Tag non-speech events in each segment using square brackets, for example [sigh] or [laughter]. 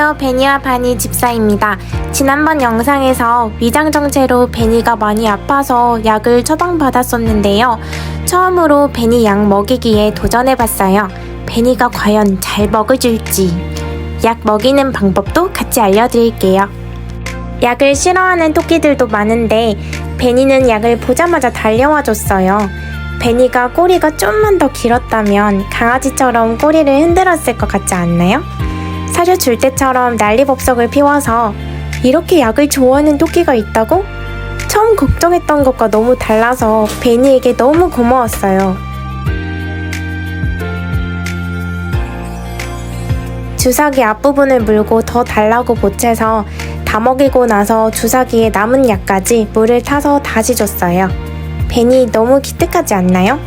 안녕하세요. 베니와 바니 집사입니다. 지난번 영상에서 위장정체로 베니가 많이 아파서 약을 처방받았었는데요. 처음으로 베니 약 먹이기에 도전해봤어요. 베니가 과연 잘 먹어줄지. 약 먹이는 방법도 같이 알려드릴게요. 약을 싫어하는 토끼들도 많은데 베니는 약을 보자마자 달려와 줬어요. 베니가 꼬리가 좀만 더 길었다면 강아지처럼 꼬리를 흔들었을 것 같지 않나요? 사료 줄 때처럼 난리법석을 피워서 이렇게 약을 좋아하는 토끼가 있다고? 처음 걱정했던 것과 너무 달라서 베니에게 너무 고마웠어요. 주사기 앞부분을 물고 더 달라고 보채서 다 먹이고 나서 주사기에 남은 약까지 물을 타서 다시 줬어요. 베니 너무 기특하지 않나요?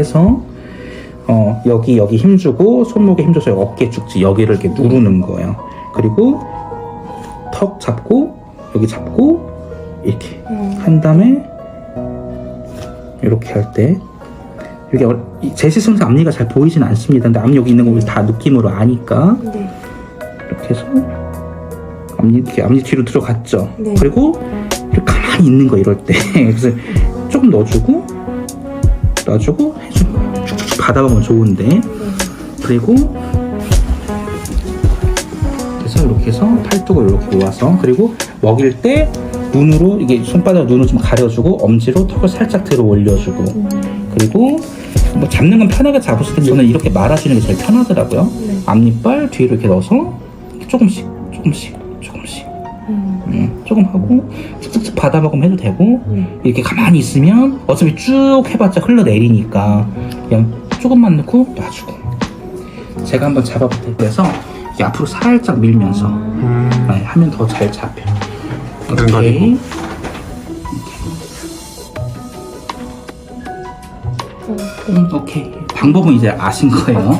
해서 어, 여기 여기 힘주고 손목에 힘줘서 어깨 쭉지 여기를 이렇게 누르는 거예요. 그리고 턱 잡고 여기 잡고 이렇게 한 다음에 이렇게 할때 여기 어- 이- 제 시선에서 앞니가 잘 보이진 않습니다. 근데 앞니 여기 있는 거 우리 다 느낌으로 아니까 네. 이렇게 해서 앞니 이렇게 앞니 뒤로 들어갔죠. 네. 그리고 이렇게 가만히 있는 거 이럴 때 [laughs] 그래서 조금 넣어주고 놔주고 쭉쭉 받아보면 좋은데. 그리고 그래서 이렇게 해서 팔뚝을 이렇게 모아서 그리고 먹일 때 눈으로 이게 손바닥 눈을 좀 가려주고 엄지로 턱을 살짝 들어 올려주고. 그리고 뭐 잡는 건 편하게 잡으실 텐데 저는 이렇게 말아주는 게 제일 편하더라고요. 앞니빨 뒤로 이렇게 넣어서 조금씩 조금씩 조금씩. 음, 조금 하고 툭툭툭 받아 먹으면 해도 되고 이렇게 가만히 있으면 어차피 쭉 해봤자 흘러내리니까 그냥 조금만 넣고 놔주고. 제가 한번 잡아볼게요. 그래서 이렇게 앞으로 살짝 밀면서 네, 하면 더 잘 잡혀 왼발이고. 음, 오케이. 방법은 이제 아신 거예요.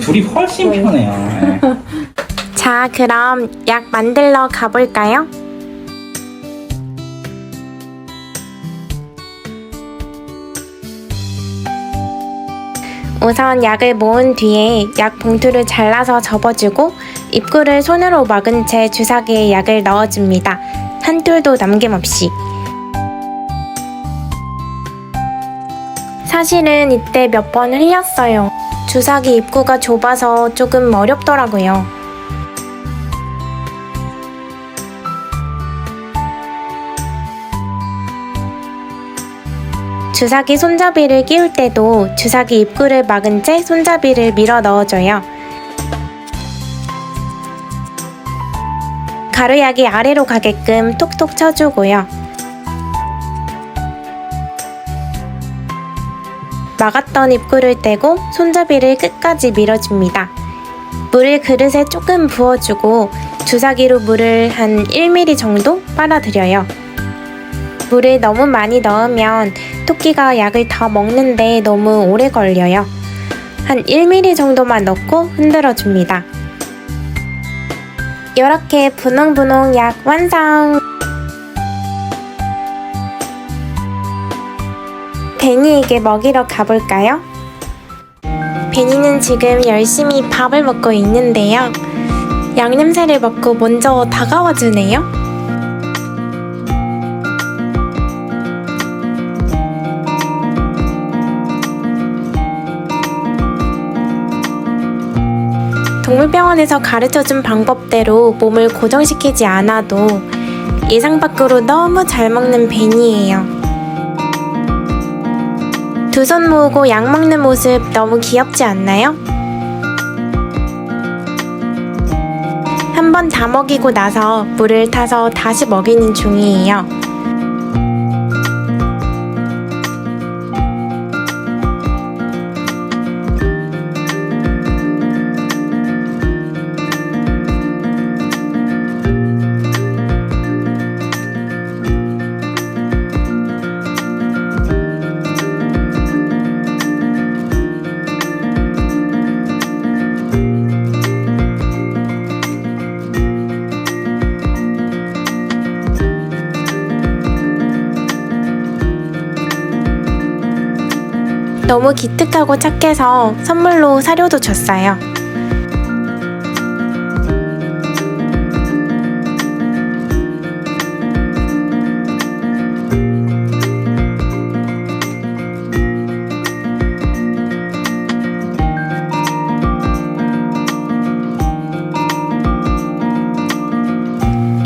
둘이 훨씬 편해요. 네. [laughs] 자, 그럼 약 만들러 가볼까요? 우선 약을 모은 뒤에 약 봉투를 잘라서 접어주고 입구를 손으로 막은 채 주사기에 약을 넣어줍니다. 한 톨도 남김없이. 사실은 이때 몇 번 흘렸어요. 주사기 입구가 좁아서 조금 어렵더라고요. 주사기 손잡이를 끼울 때도 주사기 입구를 막은 채 손잡이를 밀어 넣어줘요. 가루약이 아래로 가게끔 톡톡 쳐주고요. 막았던 입구를 떼고 손잡이를 끝까지 밀어줍니다. 물을 그릇에 조금 부어주고 주사기로 물을 한 1mm 정도 빨아들여요. 물을 너무 많이 넣으면 토끼가 약을 다 먹는데 너무 오래 걸려요. 한 1mm 정도만 넣고 흔들어 줍니다. 이렇게 분홍분홍 약 완성! 베니에게 먹이러 가볼까요? 베니는 지금 열심히 밥을 먹고 있는데요. 양 냄새를 맡고 먼저 다가와 주네요. 동물병원에서 가르쳐준 방법대로 몸을 고정시키지 않아도 예상 밖으로 너무 잘 먹는 베니예요. 두 손 모으고 약 먹는 모습 너무 귀엽지 않나요? 한 번 다 먹이고 나서 물을 타서 다시 먹이는 중이에요. 너무 기특하고 착해서 선물로 사료도 줬어요.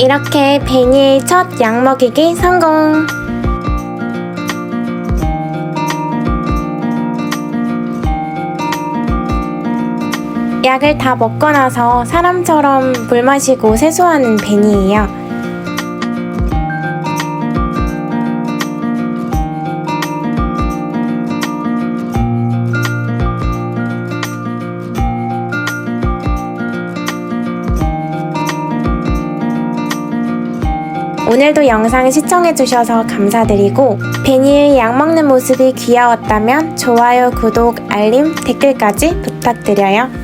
이렇게 베니의 첫 약 먹이기 성공! 약을 다 먹고 나서 사람처럼 물 마시고 세수하는 베니예요. 오늘도 영상 시청해주셔서 감사드리고 베니의 약 먹는 모습이 귀여웠다면 좋아요, 구독, 알림, 댓글까지 부탁드려요.